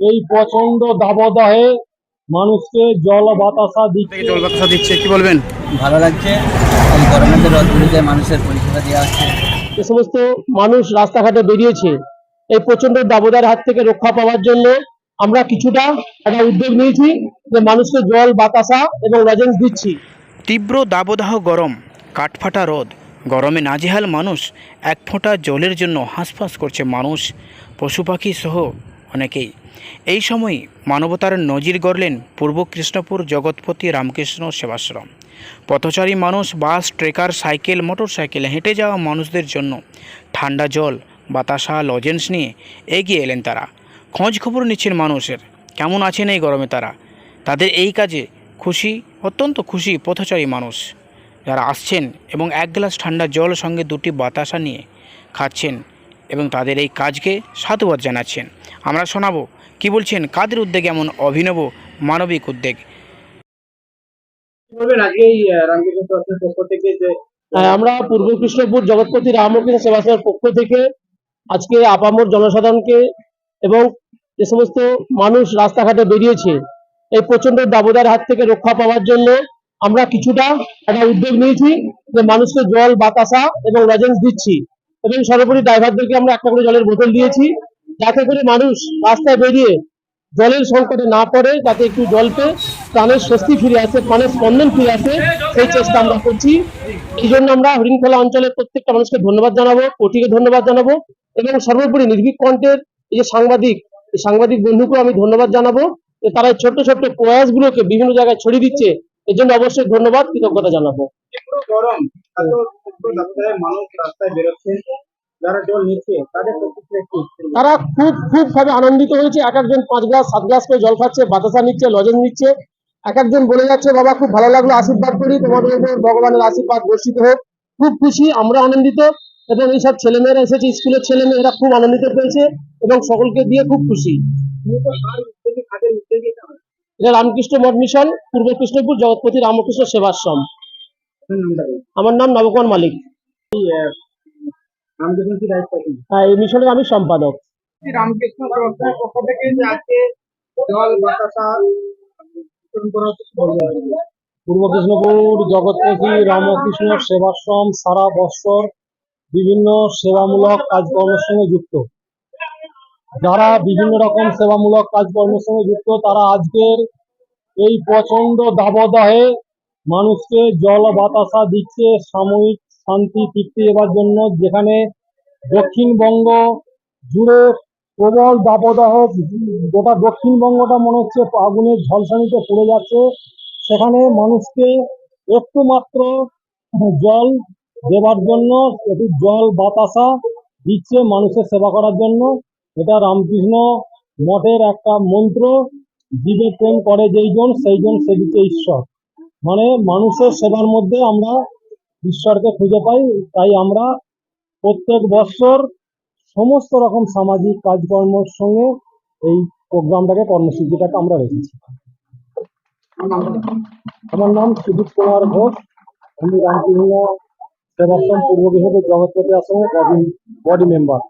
এই প্রচণ্ড দাবদাহে মানুষকে জল বাতাসা দিচ্ছে। জল বাতাসা দিচ্ছে কি বলবেন? ভালো লাগছে। এই গরমের রথগুলিতে মানুষের পরিষেবা দেওয়া হচ্ছে। যে সমস্ত মানুষ রাস্তাঘাটে বেরিয়েছে। এই প্রচণ্ড দাবদার হাত থেকে রক্ষা পাওয়ার জন্য আমরা কিছুটা একটা উদ্যোগ নিয়েছি যে মানুষকে জল বাতাসা এবং লজেন্স দিচ্ছি। তীব্র দাবদাহ গরম কাঠফাটা রোদ। গরমে নাজেহাল মানুষ এক ফোঁটা জলের জন্য হাঁসফাঁস করছে মানুষ। পশু পাখি সহ অনেকেই। এই সময় মানবতার নজির গড়লেন পূর্ব কৃষ্ণপুর জগৎপতি রামকৃষ্ণ সেবাশ্রম। পথচারী মানুষ, bus, trekker, cycle motor cycle হেঁটে যাওয়া মানুষদের জন্য ঠান্ডা জল, বাতাসা, লজেন্স নিয়ে এগিয়ে এলেন তারা। খোঁজ খবর নিচ্ছেন মানুষের। কেমন আছেন এই গরমে তারা? তাদের এই কাজে খুশি, অত্যন্ত খুশি পথচারী মানুষ। যারা আসছেন এবং এক গ্লাস ঠান্ডা জল সঙ্গে দুটি বাতাসা নিয়ে খাচ্ছেন এবং তাদের এই কাজকে সাধুবাদ জানাচ্ছেন। আমরা শোনাবো কি বলছেন কাদের উদ্যোগ এমন অভিনব মানবিক উদ্যোগ? হ্যাঁ, আমরা পূর্ব কৃষ্ণপুর জগৎপতি রামকৃষ্ণ সেবাশ্রমের পক্ষ থেকে আজকে আপামর জনসাধারণকে এবং যে সমস্ত মানুষ রাস্তাঘাটে বেরিয়েছে এই প্রচণ্ড দাবদার হাত থেকে রক্ষা পাওয়ার জন্য আমরা কিছুটা একটা উদ্যোগ নিয়েছি যে মানুষকে জল বাতাসা এবং লজেন্স দিচ্ছি। এবং সর্বোপরি ড্রাইভারদেরকে আমরা একটা করে জলের বোতল দিয়েছি। যাতে করে মানুষ রাস্তায় বেরিয়ে জলের সংকটে না পড়ে, যাতে একটু জল পেয়ে প্রাণের স্বস্তি ফিরে আসে, প্রাণের স্পন্দন ফিরে আসে, সেই চেষ্টা আমরা করছি। এই জন্য আমরা হরিণখোলা অঞ্চলের প্রত্যেকটা মানুষকে ধন্যবাদ জানাব, কোটিকে ধন্যবাদ জানাব এবং সর্বোপরি নির্ভীক কণ্ঠের এই যে সাংবাদিক, এই সাংবাদিক বন্ধুকেও আমি ধন্যবাদ জানাব যে তারা এই ছোট্ট ছোট্ট প্রয়াসগুলোকে বিভিন্ন জায়গায় ছড়িয়ে দিচ্ছে। এর জন্য অবশ্যই ধন্যবাদ, কৃতজ্ঞতা জানাব। গরম তারা খুব খুব ভাবে আনন্দিত হয়েছে। এক একজন পাঁচ গ্লাস, সাত গ্লাস করে জল খাচ্ছে, বাতাসা নিচ্ছে লজেন্স নিচ্ছে। এক একজন বলে যাচ্ছে, বাবা, খুব ভালো লাগল, আশীর্বাদ করি। তোমাদের ভগবানের আশীর্বাদ বর্ষিত হোক। খুব খুশি, আমরা আনন্দিত। এবং এইসব ছেলেমেয়েরা এসেছে, স্কুলের ছেলেমেয়েরা খুব আনন্দিত পেয়েছে এবং সকলকে দিয়ে খুব খুশি। এটা রামকৃষ্ণ মঠ মিশন, পূর্ব কৃষ্ণপুর, জগৎপতি রামকৃষ্ণ সেবাশ্রম। আমার নাম নবকুমার মালিক? হ্যাঁ, এই মিশনের আমি সম্পাদক। রামকৃষ্ণ পক্ষ থেকে আজকে জল বাতাসা বিতরণ করা হচ্ছে কি বলবেন? পূর্ব কৃষ্ণপুর জগৎপতি রামকৃষ্ণ সেবাশ্রম সারা বৎসর বিভিন্ন সেবামূলক কাজকর্মের সঙ্গে যুক্ত। যারা বিভিন্ন রকম সেবামূলক কাজকর্মের সঙ্গে যুক্ত তারা আজকের এই প্রচণ্ড দাবদাহে মানুষকে জল বাতাসা দিচ্ছে, সাময়িক শান্তি, তৃপ্তি দেওয়ার জন্য। যেখানে দক্ষিণবঙ্গ জুড়ে প্রবল দাবদাহ গোটা দক্ষিণবঙ্গটা মনে হচ্ছে আগুনের ঝলসানিতে পড়ে যাচ্ছে। সেখানে মানুষকে একটু মাত্র জল দেওয়ার জন্য, একটু জল বাতাসা দিচ্ছে মানুষের সেবা করার জন্য। এটা রামকৃষ্ণ মঠের একটা মন্ত্র, জীবে প্রেম করে যেইজন সেইজন সেবিছে ঈশ্বর। মানে মানুষের সেবার মধ্যে আমরা ঈশ্বরকে খুঁজে পাই, তাই আমরা প্রত্যেক বছর সমস্ত রকম সামাজিক কাজকর্মের সঙ্গে এই প্রোগ্রামটাকে কর্মসূচিটাকে আমরা রেখেছি। আমার নাম সুদীপ কুমার ঘোষ, আমি রামকৃষ্ণ সেবাশ্রম পূর্ব বিভাগের জগৎপতি আশ্রমের বডি মেম্বার